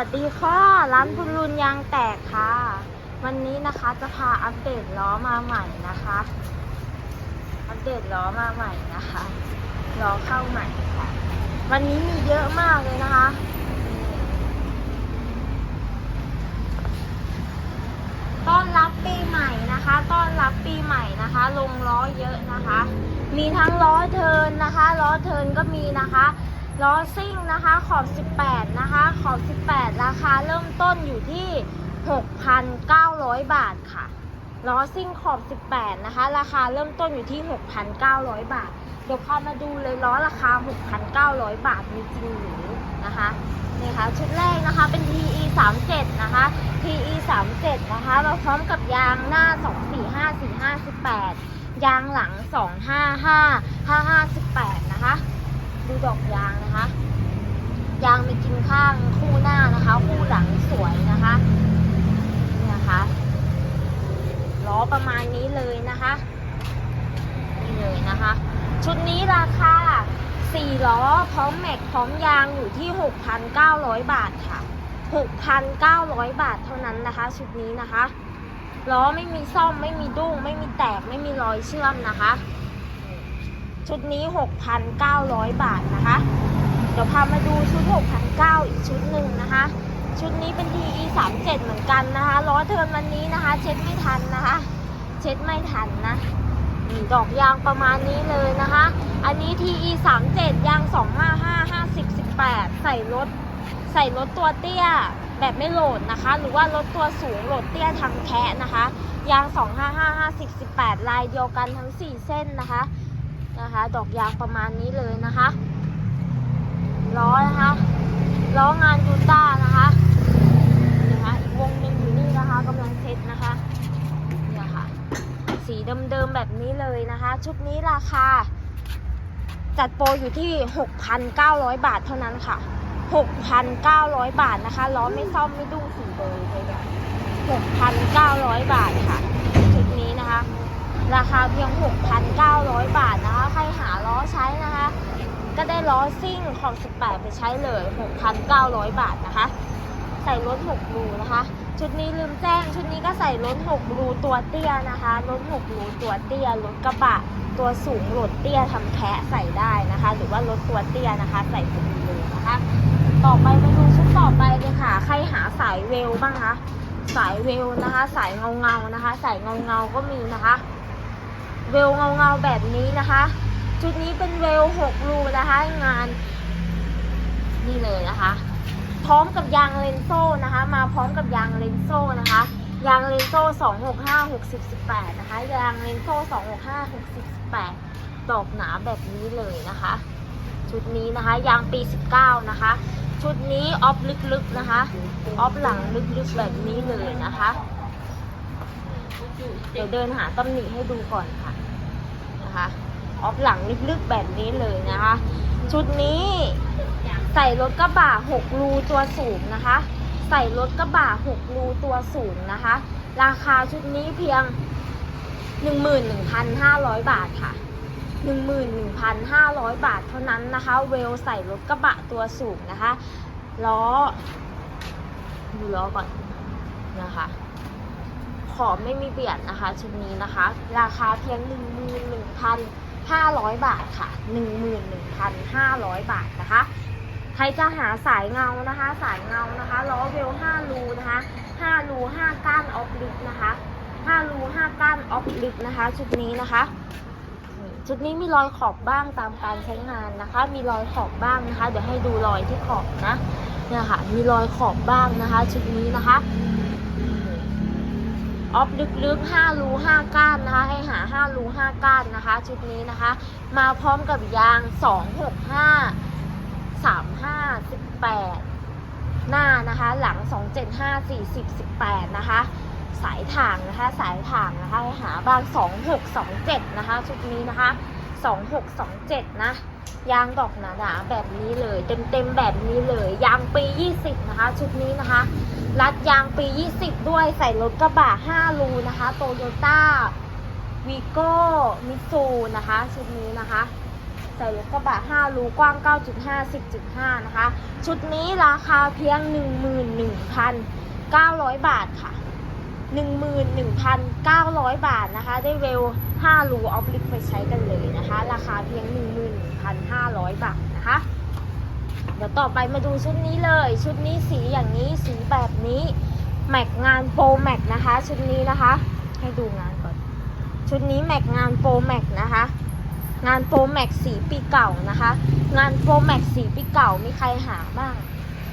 สวัสดีค่ะร้านคุรุนยางแตกค่ะ วันนี้นะคะจะพาอัปเดตล้อมาใหม่นะคะ อัปเดตล้อมาใหม่นะคะล้อเข้าใหม่ค่ะ วันนี้มีเยอะมากเลยนะคะ ต้อนรับปีใหม่นะคะ ต้อนรับปีใหม่นะคะ ลงล้อเยอะนะคะ มีทั้งล้อเทินนะคะล้อเทินก็มีนะคะ ล้อซิ่งนะคะขอบ 18 นะคะ ขอบ 18 ราคาเริ่มต้นอยู่ที่ 6,900 บาทค่ะล้อซิ่งขอบ 18 นะคะ ราคาเริ่มต้นอยู่ที่ 6,900 บาท เดี๋ยวพามาดูเลยล้อราคา 6,900 บาทมีจริงหรือนะคะนี่ค่ะชุดแรกนะคะเป็น TE 37นะคะ TE 37นะคะเราพร้อมกับยางหน้า 245 45 18 ยางหลัง 255 55 18 นะคะ ดูดอกยางนะคะ ยางมีกินข้างคู่หน้านะคะ คู่หลังสวยนะคะนี่นะคะล้อประมาณนี้เลยนะคะนี่เลยนะคะ ชุดนี้ราคา4ล้อพร้อมแม็กพร้อมยางอยู่ที่ 6,900 บาทค่ะ 6,900 บาทเท่านั้นนะคะ ชุดนี้นะคะล้อไม่มีซ่อมไม่มีดุ้งไม่มีแตกไม่มีรอยเชื่อมนะคะ ชุดนี้ 6,900 บาทนะคะ เดี๋ยวพามาดูชุด 6,900 อีกชุดหนึ่งนะคะ ชุดนี้เป็น TE 37เหมือนกันนะคะ ล้อเทิร์นวันนี้นะคะ เช็ดไม่ทันนะคะ เช็ดไม่ทันนะดอกยางประมาณนี้เลยนะคะ อันนี้ TE 37ยาง 255 50 18 ใส่รถ ใส่รถตัวเตี้ยแบบไม่โหลดนะคะ หรือว่ารถตัวสูงโหลดเตี้ยทางแคะนะคะ ยาง 255 50 18 ลายเดียวกันทั้ง 4 เส้นนะคะ นะคะ ดอกยางประมาณนี้เลยนะคะล้อนะคะล้องานยูต้านะคะนะคะอีกวงหนึ่งอยู่นี่นะคะกำลังเซ็ตนะคะเนี่ยค่ะ สีเดิมๆแบบนี้เลยนะคะ ชุดนี้ราคา จัดโปรอยู่ที่ 6,900 บาทเท่านั้นค่ะ 6,900 บาทนะคะล้อไม่ซ่อมไม่ดุ้งสีเบอร์เลยเนี่ย6,900 บาทค่ะ ชุดนี้นะคะ ราคาเพียง 6,900 บาทนะคะ ใครหาล้อใช้นะคะ ก็ได้ล้อซิ่งของ 18 ไปใช้เลย 6,900 บาทนะคะ ใส่รถ6รูนะคะ ชุดนี้ลืมแจ้ง ชุดนี้ก็ใส่รถ6รูตัวเตี้ยนะคะรถ6รูตัวเตี้ยรถกระบะตัวสูงรถเตี้ยทำแคะใส่ได้นะคะ หรือว่ารถตัวเตี้ยนะคะ ใส่ฟรีเลยนะคะ ต่อไปมาดูชุดต่อไปเลยค่ะ ใครหาสายเวลบ้างคะสายเวลนะคะ สายเงาเงานะคะ สายเงาเงาก็มีนะคะ เวลเงาเงาๆแบบนี้นะคะชุดนี้เป็นเวล6รูนะคะงานนี่เลยนะคะ พร้อมกับยางเลนโซ่นะคะ มาพร้อมกับยางเลนโซ่นะคะ ยางเลนโซ่265 60 18นะคะ ยางเลนโซ่265 60 18ดอกหนาแบบนี้เลยนะคะ ชุดนี้นะคะ ยางปี19นะคะ ชุดนี้ออฟลึกๆนะคะ ออฟหลังลึกๆแบบนี้เลยนะคะ เดี๋ยวเดินหาตำหนิให้ดูก่อนค่ะนะคะออฟหลังลึกๆแบบนี้เลยนะคะ ชุดนี้ใส่รถกระบะ6รูตัวสูงนะคะ ใส่รถกระบะ6รูตัวสูงนะคะ ราคาชุดนี้เพียง 11,500 บาทค่ะ 11,500 บาทเท่านั้นนะคะ เวลใส่รถกระบะตัวสูงนะคะล้อดูล้อก่อนนะคะ ขอบไม่มีเบียดนะคะชุดนี้นะคะ ราคาเพียง 11,500 บาทค่ะ 11,500 บาทนะคะ ใครจะหาสายเงานะคะ สายเงานะคะล้อเวล5รูนะคะ5รู5ก้านออฟลิกนะคะ5รู5ก้านออฟลิกนะคะ ชุดนี้นะคะชุดนี้มีรอยขอบบ้างตามการใช้งานนะคะ มีรอยขอบบ้างนะคะ เดี๋ยวให้ดูรอยที่ขอบนะเนี่ยค่ะ มีรอยขอบบ้างนะคะ ชุดนี้นะคะ ออฟลึกๆ5รู5ก้านนะคะ ให้หา5รู5ก้านนะคะ ชุดนี้นะคะ มาพร้อมกับยาง 265 35 18 หน้านะคะ หลัง 275 40 18 นะคะ สายถ่างนะคะ สายถ่างนะคะ ให้หาบาง 2627 นะคะ ชุดนี้นะคะ 2627 นะ ยางดอกหนาๆแบบนี้เลย เต็มๆแบบนี้เลย ยางปี 20 นะคะ ชุดนี้นะคะ รัดยางปี 20 ด้วยใส่รถกระบะ5รูนะคะโตโยต้าวีโก้มิซูนะคะ ชุดนี้นะคะใส่รถกระบะ5รูกว้าง 9.5 10.5 นะคะ ชุดนี้ราคาเพียง 11,900 บาทค่ะ 11,900 บาทนะคะ ได้เวล5รูออฟลิกไปใช้กันเลยนะคะ ราคาเพียง 11,500 บาทนะคะ เดี๋ยวต่อไปมาดูชุดนี้เลย ชุดนี้สีอย่างนี้สีแบบนี้ แม็กงานโปรแม็กนะคะ ชุดนี้นะคะ ให้ดูงานก่อน ชุดนี้แม็กงานโปรแม็กนะคะงานโปรแม็กสีปีเก่านะคะ งานโปรแม็กสีปีเก่ามีใครหาบ้าง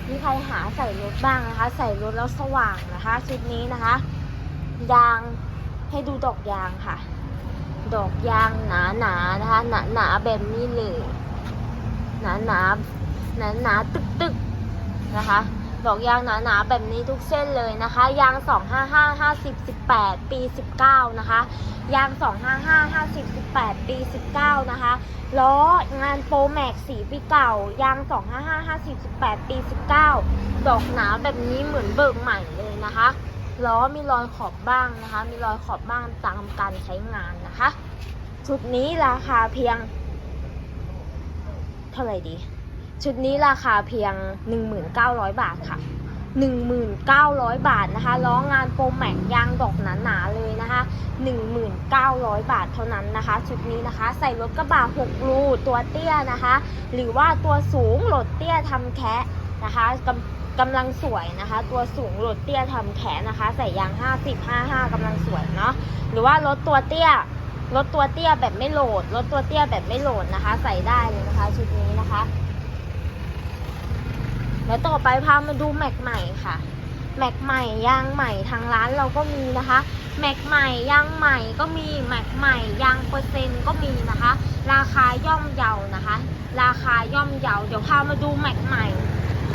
มีใครหาใส่รถบ้างนะคะ ใส่รถแล้วสว่างนะคะ ชุดนี้นะคะ ยางให้ดูดอกยางค่ะ ดอกยางหนาหนาๆนะคะหนาหนาๆแบบนี้เลย หนาหนาหนาหนาตึกตึกๆนะคะ ดอกยางหนาหนาๆแบบนี้ทุกเส้นเลยนะคะ ยาง 255 50 18 ปี 19 นะคะ ยาง 255 50 18 ปี 19 นะคะ ล้องานโปรแม็กสีปีเก่า ยาง 255 50 18 ปี 19 ดอกหนาแบบนี้เหมือนเบิกใหม่เลยนะคะ ล้อมีรอยขอบบ้างนะคะ มีรอยขอบบ้างตามการใช้งานนะคะ ชุดนี้ราคาเพียง เท่าไหร่ดี ชุดนี้ราคาเพียง 1,900 บาทค่ะ 1,900 บาทนะคะล้องานโปรแม็กยางดอกหนาๆเลยนะคะ1,900 บาทเท่านั้นนะคะ ชุดนี้นะคะ ใส่รถกระบะ6รูตัวเตี้ยนะคะ หรือว่าตัวสูงโหลดเตี้ยทำแคะนะคะ กำลังสวยนะคะ ตัวสูงโหลดเตี้ยทำแขนนะคะ ใส่ยาง 50 55กำลังสวยเนาะหรือว่ารถตัวเตี้ยรถตัวเตี้ยแบบไม่โหลดรถตัวเตี้ยแบบไม่โหลดนะคะ ใส่ได้เลยนะคะชุดนี้นะคะแล้วต่อไปพามาดูแม็กใหม่ค่ะแม็กใหม่ยางใหม่ทางร้านเราก็มีนะคะแม็กใหม่ยางใหม่ก็มีแม็กใหม่ยางเปอร์เซ็นต์ก็มีนะคะ ราคาย่อมเยานะคะ ราคาย่อมเยาเดี๋ยวพามาดูแม็กใหม่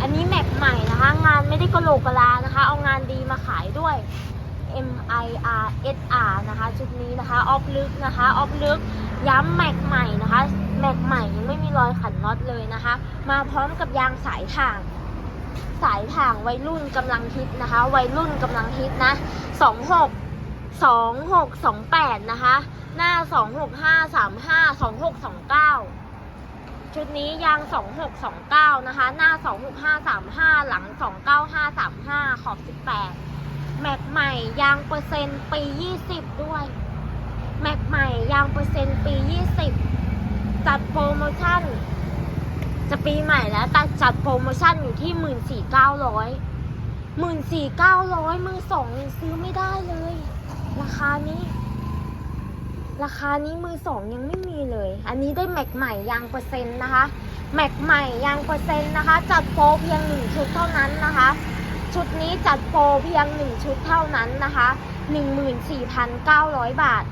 อันนี้แม็กใหม่นะคะ งานไม่ได้กระโหลกกะลานะคะ เอางานดีมาขายด้วย M I R S R นะคะ ชุดนี้นะคะ ออฟลึกนะคะ ออฟลึก ย้ำแม็กใหม่นะคะ แม็กใหม่ยังไม่มีรอยขันน็อตเลยนะคะ มาพร้อมกับยางสายถ่าง สายถ่างวัยรุ่นกำลังฮิตนะคะ วัยรุ่นกำลังฮิตนะ 26 2628 นะคะ หน้า 26535 2629 ชุดนี้ยางสองหกสองเก้านะคะ หน้าสองหกห้าสามห้าหลังสองเก้าห้าสามห้าขอบสิบแม็กใหม่ยางเปอร์เซ็นต์ปียี่สิบด้วย แม็กใหม่ยางเปอร์เซ็นต์ปียี่สิบจัดโปรโมชั่น จะปีใหม่แล้วแต่จัดโปรโมชั่นอยู่ที่หมื่นสี่เก้าร้อยหมื่นสี่เก้าร้อยมือสองยังซื้อไม่ได้เลย ราคานี้ ราคานี้มือสองยังไม่มีเลย อันนี้ได้แม็กใหม่ยางเปอร์เซ็นต์นะคะ แม็กใหม่ยางเปอร์เซ็นต์นะคะ จัดโปรเพียงหนึ่งชุดเท่านั้นนะคะ ชุดนี้จัดโปรเพียงหนึ่งชุดเท่านั้นนะคะหนึ่งหมื่นสี่พันเก้าร้อยบาท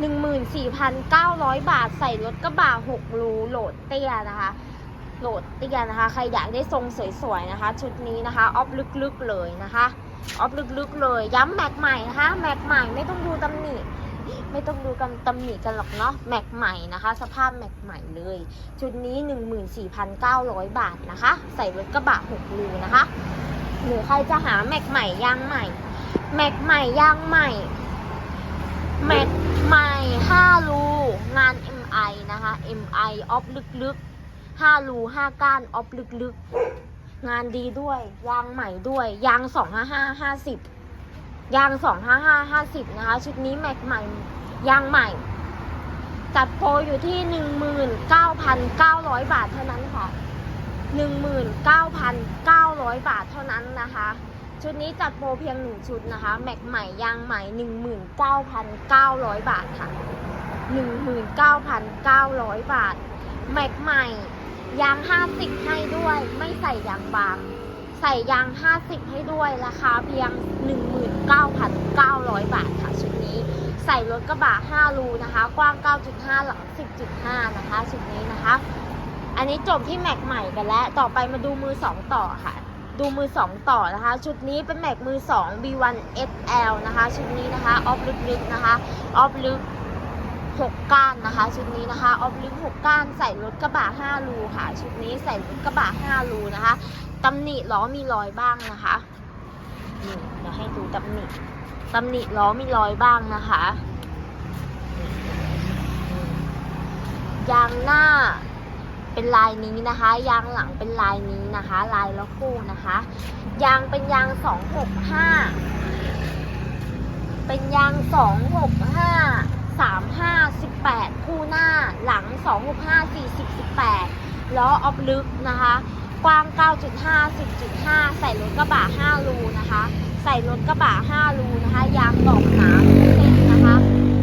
หนึ่งหมื่นสี่พันเก้าร้อยบาท ใส่รถกระบะหกรูโหลดเตี้ยนะคะ โหลดเตี้ยนะคะ ใครอยากได้ทรงสวยๆนะคะ ชุดนี้นะคะ ออฟลึกๆเลยนะคะ ออฟลึกๆเลย ย้ำแม็กใหม่นะคะ แม็กใหม่ไม่ต้องดูตำหนิ ไม่ต้องดูกันตำหนิกันหรอกเนาะแม็กใหม่นะคะ สภาพแม็กใหม่เลย ชุดนี้ 14,900 บาทนะคะ ใส่รถกระบะ6ลูนะคะ หรือใครจะหาแม็กใหม่ยางใหม่แม็กใหม่ยางใหม่แม็กใหม่5ลูงาน MI นะคะ MI ออฟลึกลึก5ลู5ก้านออฟลึกๆ งานดีด้วย ยางใหม่ด้วย ยาง 255 50 ยางสองห้าห้าห้าสิบนะคะ ชุดนี้แม็กใหม่ ยางใหม่ จัดโปรอยู่ที่หนึ่งหมื่นเก้าพันเก้าร้อยบาทเท่านั้นค่ะหนึ่งหมื่นเก้าพันเก้าร้อยบาทเท่านั้นนะคะ ชุดนี้จัดโปรเพียงหนึ่งชุดนะคะ แม็กใหม่ ยางใหม่หนึ่งหมื่นเก้าพันเก้าร้อยบาทค่ะหนึ่งหมื่นเก้าพันเก้าร้อยบาท แม็กใหม่ ยาง 50 ให้ด้วย ไม่ใส่ยางบาง ใส่ยาง 50 ให้ด้วย ราคาเพียง 19,900 บาทค่ะชุดนี้ ใส่รถกระบะ5รูนะคะ กว้าง 9.5 หลัง 10.5 นะคะชุดนี้นะคะ อันนี้จบที่แม็กใหม่กันแล้ว ต่อไปมาดูมือ 2 ต่อค่ะ ดูมือ 2 ต่อนะคะ ชุดนี้เป็นแม็กมือ 2 B1 SL นะคะ ชุดนี้นะคะ ออฟลึกๆนะคะ ออฟลึกหกก้านนะคะชุดนี้นะคะออฟลิงหกก้านใส่รถกระบะห้ารูค่ะ ชุดนี้ใส่รถกระบะห้ารูนะคะ ตำหนิล้อมีรอยบ้างนะคะนี่เดี๋ยวให้ดูตำหนิตำหนิล้อมีรอยบ้างนะคะยางหน้าเป็นลายนี้นะคะ ยางหลังเป็นลายนี้นะคะ ลายละคู่นะคะ ยางเป็นยาง265เป็นยาง265 35 18คู่หน้าหลัง265 40 18ล้อออฟลึกนะคะ กว้าง 9.5 10.5 ใส่รถกระบะ 5 รูนะคะ ใส่รถกระบะ 5 รูนะคะ ยางดอกหนาทุกเส้นนะคะ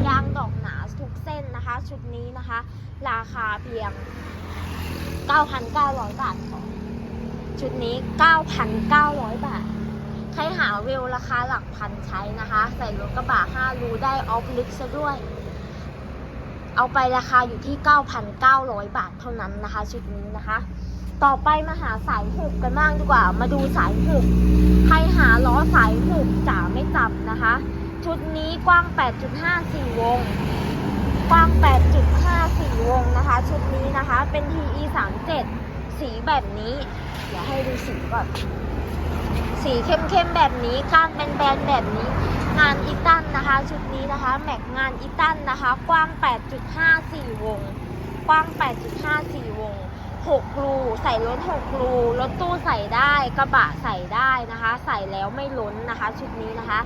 ยางดอกหนาทุกเส้นนะคะ ชุดนี้นะคะ ราคาเพียง 9,900 บาทค่ะชุดนี้ 9,900 บาท ใครหาเวลราคาหลักพันใช้นะคะ ใส่รถกระบะ 5 รูได้ออฟลึกซะด้วย เอาไปราคาอยู่ที่ 9,900 บาทเท่านั้นนะคะ ชุดนี้นะคะ ต่อไปมาหาสายหุบกันบ้างดีกว่า มาดูสายหุบใครหาล้อสายหุบจ๋าไม่จับนะคะ ชุดนี้กว้าง 8.54 วง กว้าง 8.54 วงนะคะ ชุดนี้นะคะเป็น TE 37สีแบบนี้ เดี๋ยวให้ดูสีก่อน สีเข้มๆแบบนี้ก้านเป็นแบนๆแบบนี้ งานอีตันนะคะ ชุดนี้นะคะ แม็กงานอีตันนะคะ กว้าง 8.54 วง กว้าง 8.54วง 6รูใส่รถ6รูรถตู้ใส่ได้กระบะใส่ได้นะคะ ใส่แล้วไม่ล้นนะคะ ชุดนี้นะคะ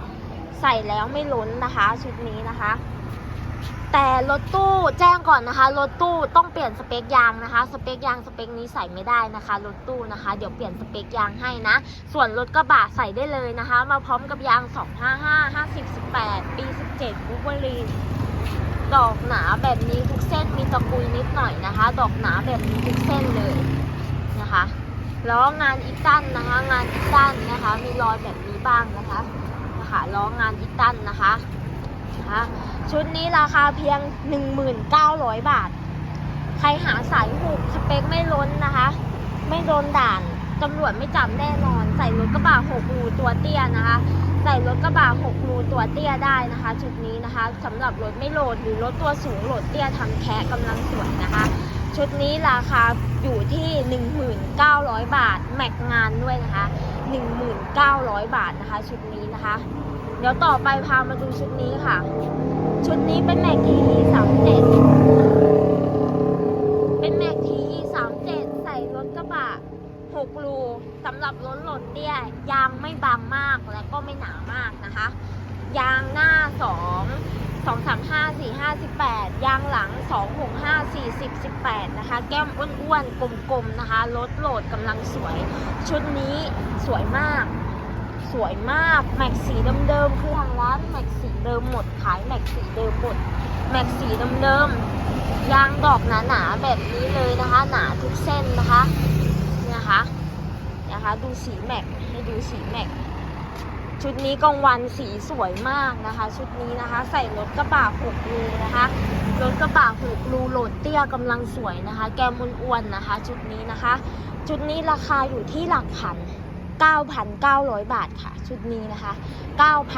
ใส่แล้วไม่ล้นนะคะ ชุดนี้นะคะ แต่รถตู้แจ้งก่อนนะคะรถตู้ต้องเปลี่ยนสเปคยางนะคะ สเปคยางสเปคนี้ใส่ไม่ได้นะคะรถตู้นะคะ เดี๋ยวเปลี่ยนสเปคยางให้นะ ส่วนรถกระบะใส่ได้เลยนะคะ มาพร้อมกับยาง 255 50 18 ปี 17บูเบอรีน ดอกหนาแบบนี้ทุกเส้นมีตะกุยนิดหน่อยนะคะ ดอกหนาแบบนี้ทุกเส้นเลยนะคะล้องานอีตันนะคะ งานอีตันนะคะ มีรอยแบบนี้บ้างนะคะนะคะล้องานอีตันนะคะนะคะชุดนี้ราคาเพียง 1,900 บาท ใครหาสายหูกสเปคไม่ล้นนะคะ ไม่โดนด่าน ตำรวจไม่จับแน่นอน ใส่รถกระบะ6รูตัวเตี้ยนะคะ ใส่รถกระบะ6รูตัวเตี้ยได้นะคะชุดนี้นะคะสำหรับรถไม่โหลดหรือรถตัวสูงโหลดเตี้ยทำแคะกำลังสวยนะคะ ชุดนี้ราคาอยู่ที่ 1,900 บาท แม็กงานด้วยนะคะ 1,900 บาทนะคะ ชุดนี้นะคะ เดี๋ยวต่อไปพามาดูชุดนี้ค่ะ ชุดนี้เป็นแม็กทีสามเจ็ด 6รูสำหรับรถหลดเตี้ยยางไม่บางมากและก็ไม่หนามากนะคะ ยางหน้า 2 2 3 5 4 5 18 ยางหลัง 2 6 5 4 10 18 นะคะ แก้มอ้วนๆ กลมๆ นะคะรถโหลดกำลังสวย ชุดนี้สวยมาก สวยมาก แม็กสีเดิมๆ คือทางร้านแม็กสีเดิมหมด ขายแม็กสีเดิมหมด แม็กสีเดิมๆ ยางดอกหนาๆ แบบนี้เลยนะคะ หนาทุกเส้นนะคะ นะคะนะคะ ดูสีแม็กให้ดูสีแม็กชุดนี้กลางวันสีสวยมากนะคะ ชุดนี้นะคะ ใส่รถกระบะหกรูนะคะรถกระบะหกรูโหลดเตี้ยกำลังสวยนะคะ แกมอ้วนๆนะคะ ชุดนี้นะคะ ชุดนี้ราคาอยู่ที่หลักพัน9,900 บาทค่ะ ชุดนี้นะคะ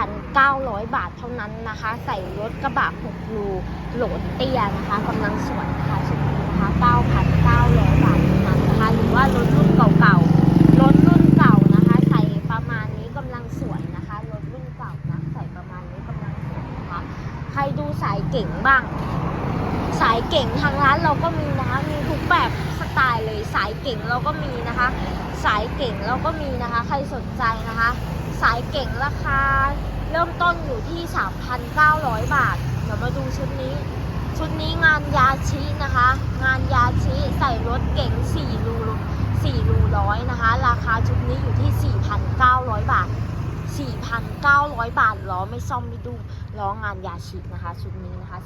9,900 บาทเท่านั้นนะคะ ใส่รถกระบะ6รูโหลดเตี้ยนะคะกำลังสวยนะคะชุดนี้นะคะ 9,900 ว่ารถรุ่นเก่าๆ รถรุ่นเก่านะคะ ใส่ประมาณนี้กำลังสวยนะคะ รถรุ่นเก่านะใส่ประมาณนี้กำลังสวยนะคะ ใครดูสายเก่งบ้าง สายเก่งทางร้านเราก็มีนะคะ มีทุกแบบสไตล์เลย สายเก่งเราก็มีนะคะ สายเก่งเราก็มีนะคะ ใครสนใจนะคะ สายเก่งราคาเริ่มต้นอยู่ที่ 3,900 บาท เดี๋ยวมาดูชุดนี้ ชุดนี้งานยาชินะคะ งานยาชิใส่รถเก่ง4รู 4รูร้อยนะคะ ราคาชุดนี้อยู่ที่ 4,900 บาท 4,900 บาทล้อไม่ซ่อมไม่ดูล้องานยาชินะคะชุดนี้นะคะ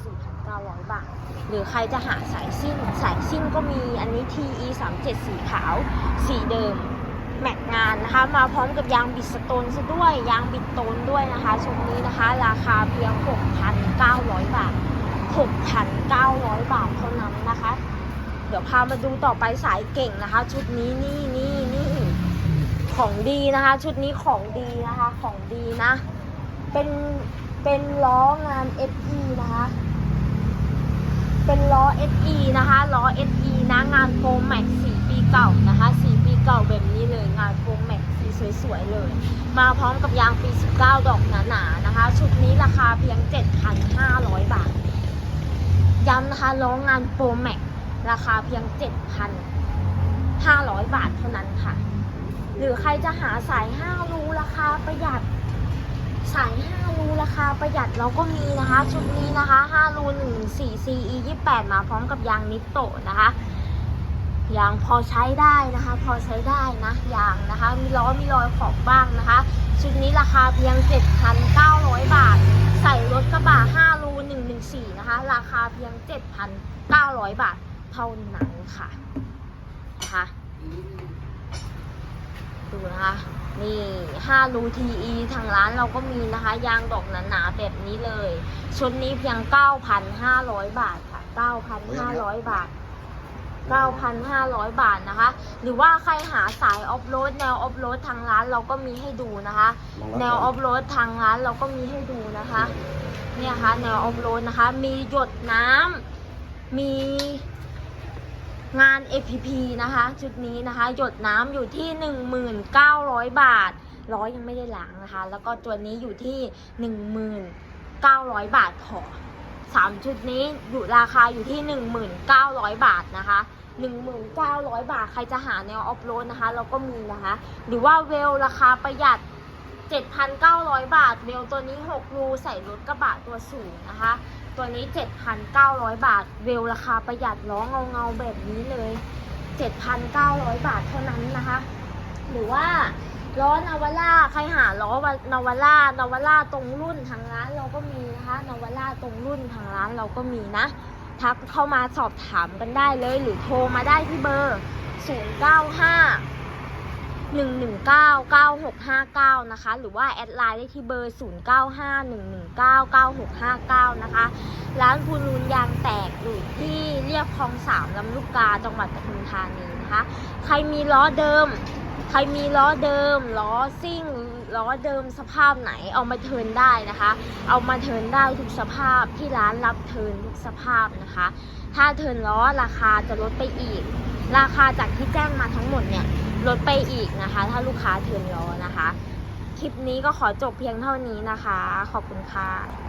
4,900 บาท หรือใครจะหาสายซิ่ง สายซิ่งก็มีอันนี้ TE 37สีขาว สีเดิม แม็กงานนะคะ มาพร้อมกับยางบิดสโตนซะด้วย ยางบิดโตนด้วยนะคะชุดนี้นะคะ ราคาเพียง 6,900 บาท 6,900 บาทเท่านั้นนะคะ เดี๋ยวพามาดูต่อไปสายเก่งนะคะ ชุดนี้นี่นี่นี่ของดีนะคะ ชุดนี้ของดีนะคะ ของดีนะ เป็นเป็นล้องาน FE นะคะ เป็นล้อ SE นะคะล้อ SE นะงานโฟมแม็ก4ปีเก่านะคะ4ปีเก่าแบบนี้เลยงานโฟมแม็กสีสวยๆเลย มาพร้อมกับยางปี 19 ดอกหนาๆนะคะ ชุดนี้ราคาเพียง 7,500 บาทย้ำนะคะล้องานโฟมแม็ก ราคาเพียง500 บาทเท่านั้นค่ะ หรือใครจะหาสาย5รูราคาประหยัด สาย5รูราคาประหยัดเราก็มีนะคะ ชุดนี้นะคะ5รู1 4 CE 28มาพร้อมกับยางนิปโตะนะคะยางพอใช้ได้นะคะ พอใช้ได้นะยางนะคะ มีล้อมีรอยขอบบ้างนะคะ ชุดนี้ราคาเพียง 7,900 บาท ใส่รถกระบะ5รู114 นะคะ ราคาเพียง 7,900 บาท เท่านั้นค่ะนะคะดูนะคะนี่5รู TE ทางร้านเราก็มีนะคะ ยางดอกหนาๆแบบนี้เลย ชุดนี้เพียง 9,500 บาทค่ะ 9,500 บาท 9,500 บาทนะคะ หรือว่าใครหาสายออฟโรดแนวออฟโรดทางร้านเราก็มีให้ดูนะคะ แนวออฟโรดทางร้านเราก็มีให้ดูนะคะ เนี่ยค่ะแนวออฟโรดนะคะ มีหยดน้ำมี งาน APP นะคะ ชุดนี้นะคะ หยดน้ำอยู่ที่ 1,900 บาทร้อยยังไม่ได้ล้างนะคะ แล้วก็ตัวนี้อยู่ที่ 1,900 บาทพอสามชุดนี้อยู่ราคาอยู่ที่ 1,900 บาทนะคะ1,900 บาท ใครจะหาแนวออฟโรดนะคะ เราก็มีนะคะ หรือว่าเวลราคาประหยัด 7,900 บาท เวลตัวนี้ 6 รูใส่รถกระบะตัวสูงนะคะ ตัวนี้ 7,900 บาท เวลราคาประหยัดล้อเงาเงาแบบนี้เลย 7,900 บาทเท่านั้นนะคะ หรือว่าล้อนาวาร่าใครหาล้อนาวาร่านาวาร่าตรงรุ่นทางร้านเราก็มีนะคะนาวาร่าตรงรุ่นทางร้านเราก็มีนะ ทักเข้ามาสอบถามกันได้เลย หรือโทรมาได้ที่เบอร์ 095 1199659 นะคะ หรือว่าแอดไลน์ได้ที่เบอร์ 0951199659 นะคะ ร้านพูนูนยางแตกอยู่ที่เรียบคลองสามลำลูกกาจังหวัดปทุมธานีนะคะ ใครมีล้อเดิม ใครมีล้อเดิม ล้อซิ่ง ล้อเดิมสภาพไหนเอามาเทินได้นะคะ เอามาเทินได้ทุกสภาพที่ร้านรับเทินทุกสภาพนะคะ ถ้าเทินล้อราคาจะลดไปอีก ราคาจากที่แจ้งมาทั้งหมดเนี่ย ลดไปอีกนะคะ ถ้าลูกค้าเทินล้อนะคะ คลิปนี้ก็ขอจบเพียงเท่านี้นะคะ ขอบคุณค่ะ